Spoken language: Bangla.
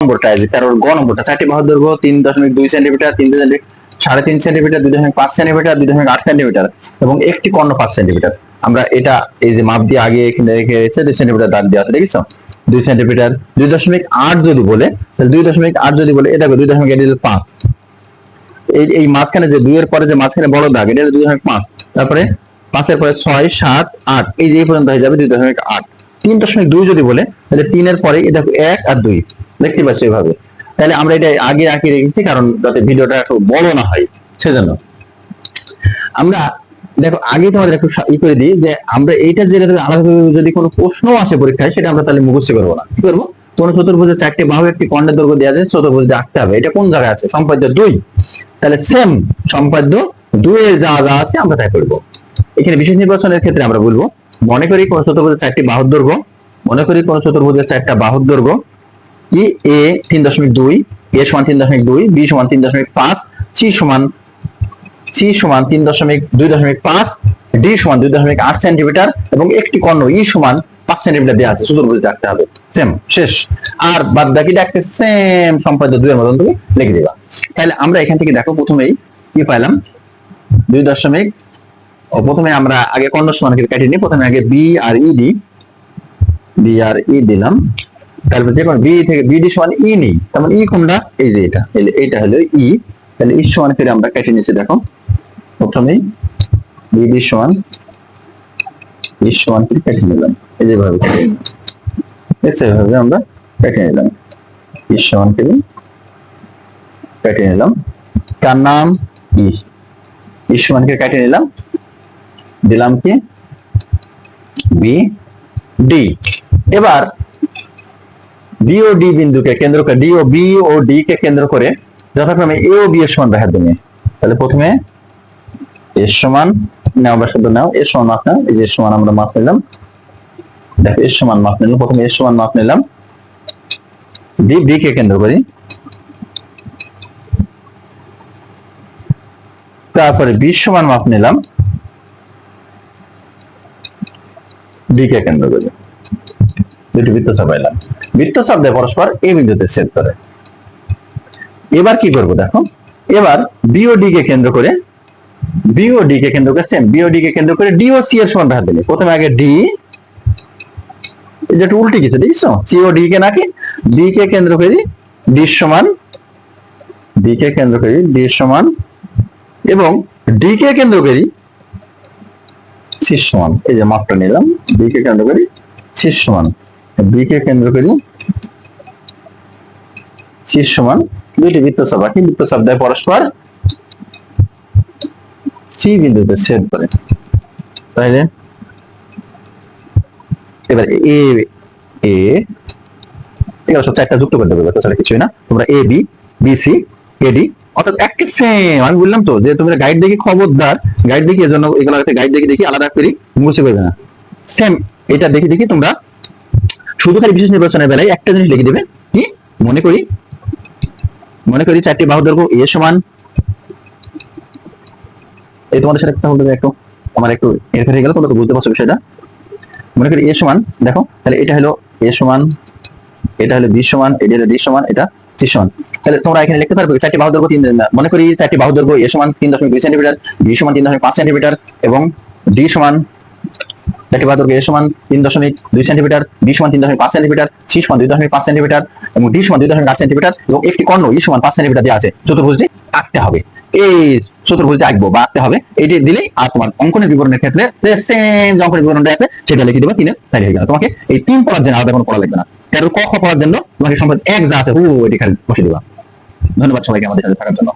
নম্বরটা তেরোর গ নম্বরটা, চারটি বাহুর দৈর্ঘ্য তিন দশমিক দুই সেন্টিমিটার তিন সেন্টিমিটার সাড়ে তিন সেন্টিমিটার দুই দশমিক পাঁচ সেন্টিমিটার দুই দশমিক আট সেন্টিমিটার এবং একটি কর্ণ পাঁচ সেন্টিমিটার আমরা এটা এই যে মাপ দিয়ে আগে এখানে রেখে দুই সেন্টিমিটার আছে দেখেছ দুই সেন্টিমিটার দুই দশমিক আট যদি বলে দুই দশমিক আট যদি বলে, এটা দুই দশমিক পাঁচ। এই এই মাঝখানে যে দুইয়ের পরে যে মাঝখানে বড় দাগ, এটা দুই দশমিক পাঁচ। তারপরে পাঁচের পরে ছয়, সাত, আট, এই যে পর্যন্ত হয়ে যাবে দুই দশমিক আট। তিন দশমিক দুই যদি বলে, তাহলে তিনের পরে এটা এক আর দুই। দেখতে পাচ্ছি এভাবে তাহলে আমরা এটা আগে আঁকিয়ে রেখেছি, কারণ যাতে ভিডিওটা একটু বড় না হয়, সেজন্য। আমরা দেখো, আগে তোমাদের একটু ই করে দিই যে আমরা এইটা যেটা আলাদাভাবে যদি কোনো প্রশ্ন আসে পরীক্ষায়, সেটা আমরা তাহলে মুখস্থ করব না। কি করব? কোন চতুর্ভুজের চারটি বাহু, একটি কর্ণের দৈর্ঘ্য দেওয়া যায় চতুর্ভুজে দিয়ে আঁকতে হবে। এটা কোন জায়গায় আছে? সম্পাদ্য দুই। তাহলে সেম সম্পাদ্য দুইয়ের যা যা আছে আমরা তাই করব। এখানে বিশেষ নির্বাচনের ক্ষেত্রে আমরা বলব, মনে করি কোন চতুর্ভুজের চারটি বাহুর দৈর্ঘ্য, মনে করি কোন চতুর্ভুজের চারটা বাহুর দৈর্ঘ্য কি এ তিন দশমিক দুই, এ সমান তিন দশমিক দুই, বি সমান তিন দশমিক পাঁচ, সি সমান সি সমান তিন দশমিক দুই দশমিক পাঁচ, ডি সমান দুই দশমিক আট সেন্টিমিটার এবং একটি কর্ণ ই সমান পাঁচ সেন্টিমিটার দেওয়া আছে। চতুর্ভুজ রাখতে হবে। সেম, শেষ। আর বাদ বাকিটা একটা সেম সম্পাদ্য দুইয়ের মতন তুমি লিখে দিবা। তাহলে আমরা এখান থেকে দেখো প্রথমেই কি পাইলাম? দুই দশমিক প্রথমে আমরা আগে কর্ণ সমানকে কেটে নিই। প্রথমে আগে B R E D B R E দিলাম। তারপর যে কোনো বি থেকে বিডি সমান ই নেই। তার মানে ই কোনটা? এই যে এটা। যে এইটা হলো ই তাহলে ই সমান ফিরে আমরা কেটে নিচ্ছি দেখো প্রথমেই বিডি সমান ই সমান ফিরে কেটে নিলাম। এই যেভাবে এভাবে আমরা কেটে নিলাম। ই সমান ফিরে কেটে নিলাম। তার নাম ই ই সমানকে কেটে নিলাম। দিলাম কি? বি ডি এবার বি ও ডি বিন্দুকে কেন্দ্র করে D O B O D কে কেন্দ্র করে যথাক্রমে এ ও বি এর সমান দেখা দেবে। তাহলে প্রথমে এর সমান, নাও বা শব্দ নাও এর সমান মাপ নাও, এই যে সমান আমরা মাপ নিলাম। দেখো এর সমান মাপ নিলাম, প্রথমে এর সমান মাপ নিলাম। বি বি কে কেন্দ্র করি। তারপরে বি সমান মাপ নিলাম। ডি কে কেন্দ্র করি। দুটি বৃত্তচাপ পাইলাম। বৃত্তচাপ দেয় পরস্পর এই বিন্দুতে ছেদ করে। এবার কি করব দেখো? এবার বিওডি কে কেন্দ্র করে বিওডি কে কেন্দ্র করে সেম বিওডি কে কেন্দ্র করে ডিওসি এর সমান ধার দিলে। প্রথমে আগে ডি যে একটু উল্টে গেছে, দেখছ? সিওডি কে নাকি ডি কে কেন্দ্র করি ডি সমান ডি কে কেন্দ্র করি ডি সমান, এবং ডি কে কেন্দ্র করি সি সমান। এই যে মাপটা নিলাম ডি কে কেন্দ্র করি সি সমান। বি কে কেন্দ্র করি। সি সমান দুইটি বৃত্তচাপ আঁকি বৃত্তচাপ দেয় পরস্পর। সি বিন্দুতে ছেদ করে। তাহলে এবার এ এ এবার সব চারটা যুক্ত করে দেবে তাছাড়া কিছুই না। তোমরা A B B C AD অর্থাৎ এক সেম আমি বললাম তো যে তোমরা গাইড দেখি খবরদার গাইড দেখি, এজন্য এগুলো গাইড দেখি দেখি, আলাদা করি মুছে করবে না। সেম এটা দেখি দেখি তোমরা শুধু খালি বিশেষ নির্বাচনের বেলায় একটা জিনিস লিখে দেবে। কি? মনে করি মনে করি চারটি বাহু দৈর্ঘ্য এ সমান, এই তোমাদের সাথে কথা বলতে একটু, আমার একটু এর হয়ে গেল, তোমরা তো বুঝতে পারছ বিষয়টা। মনে করি এ সমান, দেখো, তাহলে এটা হলো এ সমান, এটা হলো বি সমান, এটা হলো ডি সমান, এটা সি সমান। তাহলে তোমরা এখানে লিখতে পারবে চারটি বাহু দৈর্ঘ্য তিন মনে করি চারটি বাহু দৈর্ঘ্য এ সমান তিন দশমিক দুই সেন্টিমিটার, বি সমান তিন দশমিক পাঁচ সেন্টিমিটার এবং ডি সমান বাহু দৈর্ঘ্য এ সমান তিন দশমিক দুই সেন্টিমিটার, বি সমান তিন দশমিক পাঁচ সেন্টিমিটার, সি সমান দুই দশমিক পাঁচ সেন্টিমিটার এবং ডি সমান দুই দশমিক আট সেন্টিমিটার এবং একটি কর্ণ ই সমান পাঁচ সেন্টিমিটার দেওয়া আছে। চতুর্ভুজটি আঁকতে হবে। এই চতুর্ভুজটি আঁকবো বা আঁকতে হবে। এটি দিলেই আর তোমার অঙ্কনের বিবরণের ক্ষেত্রে সেম যে অঙ্কনের বিবরণটা আছে, সেটা লিখে দেবে তিনে তাই হয়ে গেল। তোমাকে এই তিন পড়ার জন্য আলাদা কোনো পড়া লাগবে না। তেরো ক, খ পড়ার জন্য তোমাকে সম্পদ এক যা আছে ও এটি খালি বসে দেবা। ধন্যবাদ সবাইকে আমাদের সাথে থাকার জন্য।